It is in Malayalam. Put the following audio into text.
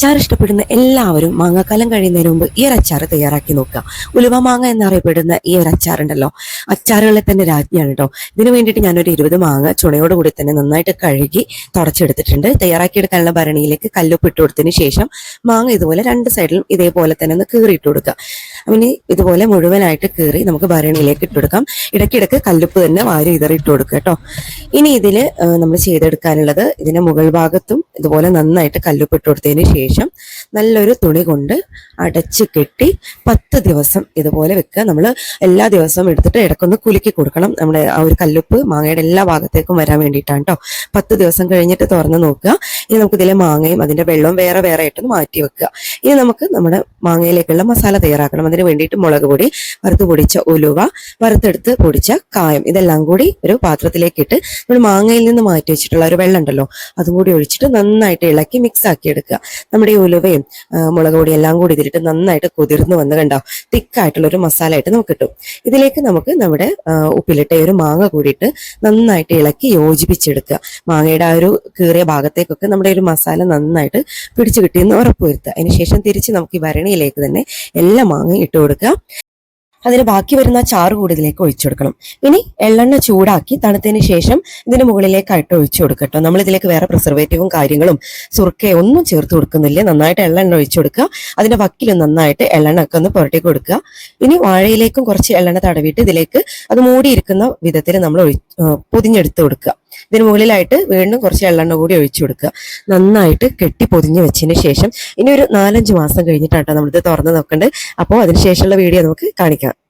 അച്ചാർ ഇഷ്ടപ്പെടുന്ന എല്ലാവരും മാങ്ങാക്കാലം കഴിയുന്നതിന് മുമ്പ് ഈ ഒരു അച്ചാർ തയ്യാറാക്കി നോക്കുക. ഉലുവ മാങ്ങ എന്നറിയപ്പെടുന്ന ഈ ഒരു അച്ചാറുണ്ടല്ലോ. അച്ചാറുകളെ തന്നെ രാജ്ഞിയാണ് കേട്ടോ ഇതിന് വേണ്ടിയിട്ട് ഞാനൊരു ഇരുപത് മാങ്ങ ചുണയോട് കൂടി തന്നെ നന്നായിട്ട് കഴുകി തുടച്ചെടുത്തിട്ടുണ്ട്. തയ്യാറാക്കിയെടുക്കാനുള്ള ഭരണിയിലേക്ക് കല്ലുപ്പ് ഇട്ട് കൊടുത്തതിന് ശേഷം മാങ്ങ ഇതുപോലെ രണ്ട് സൈഡിലും ഇതേപോലെ തന്നെ ഒന്ന് കീറിയിട്ട് കൊടുക്കുക. അവന് ഇതുപോലെ മുഴുവനായിട്ട് കീറി നമുക്ക് ഭരണിയിലേക്ക് ഇട്ട് കൊടുക്കാം ഇടയ്ക്കിടയ്ക്ക് കല്ലുപ്പ് തന്നെ വാരി ഇതറി ഇട്ട് കൊടുക്കുക കേട്ടോ. ഇനി ഇതിൽ നമ്മൾ ചെയ്തെടുക്കാനുള്ളത് ഇതിന്റെ മുകൾ ഭാഗത്തും ഇതുപോലെ നന്നായിട്ട് കല്ലുപ്പ് ഇട്ട് കൊടുത്തതിന് ശേഷം നല്ലൊരു തുണി കൊണ്ട് അടച്ച് കെട്ടി പത്ത് ദിവസം ഇതുപോലെ വെക്കുക. നമ്മൾ എല്ലാ ദിവസവും എടുത്തിട്ട് ഇടക്കൊന്ന് കുലുക്കി കൊടുക്കണം. നമ്മുടെ ആ ഒരു കല്ലുപ്പ് മാങ്ങയുടെ എല്ലാ ഭാഗത്തേക്കും വരാൻ വേണ്ടിയിട്ടാണ് കേട്ടോ പത്ത് ദിവസം കഴിഞ്ഞിട്ട് തുറന്ന് നോക്കുക. ഇനി നമുക്ക് ഇതിലെ മാങ്ങയും അതിന്റെ വെള്ളവും വേറെ വേറെ ആയിട്ടൊന്ന് മാറ്റി വെക്കുക. ഇനി നമുക്ക് നമ്മുടെ മാങ്ങയിലേക്കുള്ള മസാല തയ്യാറാക്കണം. അതിന് വേണ്ടിയിട്ട് മുളക് പൊടി വറുത്ത് പൊടിച്ച ഉലുവ വറുത്തെടുത്ത് പൊടിച്ച കായം ഇതെല്ലാം കൂടി ഒരു പാത്രത്തിലേക്ക് ഇട്ട് നമ്മൾ മാങ്ങയിൽ നിന്ന് മാറ്റി വെച്ചിട്ടുള്ള ഒരു വെള്ളം ഉണ്ടല്ലോ അതും കൂടി ഒഴിച്ചിട്ട് നന്നായിട്ട് ഇളക്കി മിക്സ് ആക്കി എടുക്കുക. നമ്മുടെ ഈ ഉലുവയും ആ, മുളക് പൊടി എല്ലാം കൂടി ഇതിലിട്ട് നന്നായിട്ട് കുതിർന്ന് വന്ന് കണ്ടോ തിക്കായിട്ടുള്ള ഒരു മസാല ആയിട്ട് നമുക്ക് കിട്ടും. ഇതിലേക്ക് നമുക്ക് നമ്മുടെ ഉപ്പിലിട്ട ഒരു മാങ്ങ കൂടിയിട്ട് നന്നായിട്ട് ഇളക്കി യോജിപ്പിച്ചെടുക്കുക. മാങ്ങയുടെ ആ ഒരു കീറിയ ഭാഗത്തേക്കൊക്കെ നമ്മുടെ ഒരു മസാല നന്നായിട്ട് പിടിച്ചു കിട്ടിയെന്ന് ഉറപ്പുവരുത്തുക അതിനുശേഷം തിരിച്ച് നമുക്ക് ഈ ഭരണിയിലേക്ക് തന്നെ എല്ലാ മാങ്ങയും ഇട്ട് കൊടുക്കുക. അതിന് ബാക്കി വരുന്ന ചാറ് കൂടി ഇതിലേക്ക് ഒഴിച്ചു കൊടുക്കണം. ഇനി എള്ളെണ്ണ ചൂടാക്കി തണുത്തതിന് ശേഷം ഇതിന് മുകളിലേക്കായിട്ട് ഒഴിച്ചു കൊടുക്കട്ടോ നമ്മൾ ഇതിലേക്ക് വേറെ പ്രിസർവേറ്റീവും കാര്യങ്ങളും സുർക്കയോ ഒന്നും ചേർത്ത് കൊടുക്കുന്നില്ല. നന്നായിട്ട് എള്ളെണ്ണ ഒഴിച്ചു കൊടുക്കുക. അതിന്റെ വക്കിൽ നന്നായിട്ട് എള്ളെണ്ണ ഒക്കെ ഒന്ന് പുരട്ടി കൊടുക്കുക. ഇനി വാഴയിലേക്കും കുറച്ച് എള്ളെണ്ണ തടവിയിട്ട് ഇതിലേക്ക് അത് മൂടിയിരിക്കുന്ന വിധത്തിൽ നമ്മൾ പൊതിഞ്ഞെടുത്ത് കൊടുക്കുക. ഇതിന് മുകളിലായിട്ട് വീണ്ടും കുറച്ച് എള്ളെണ്ണ കൂടി ഒഴിച്ചു കൊടുക്കുക. നന്നായിട്ട് കെട്ടി പൊതിഞ്ഞ് വെച്ചതിന് ശേഷം ഇനി ഒരു നാലഞ്ച് മാസം കഴിഞ്ഞിട്ടാട്ടോ നമ്മളിത് തുറന്ന് നോക്കേണ്ടത്. അപ്പോൾ അതിനുശേഷമുള്ള വീഡിയോ നമുക്ക് കാണിക്കാം.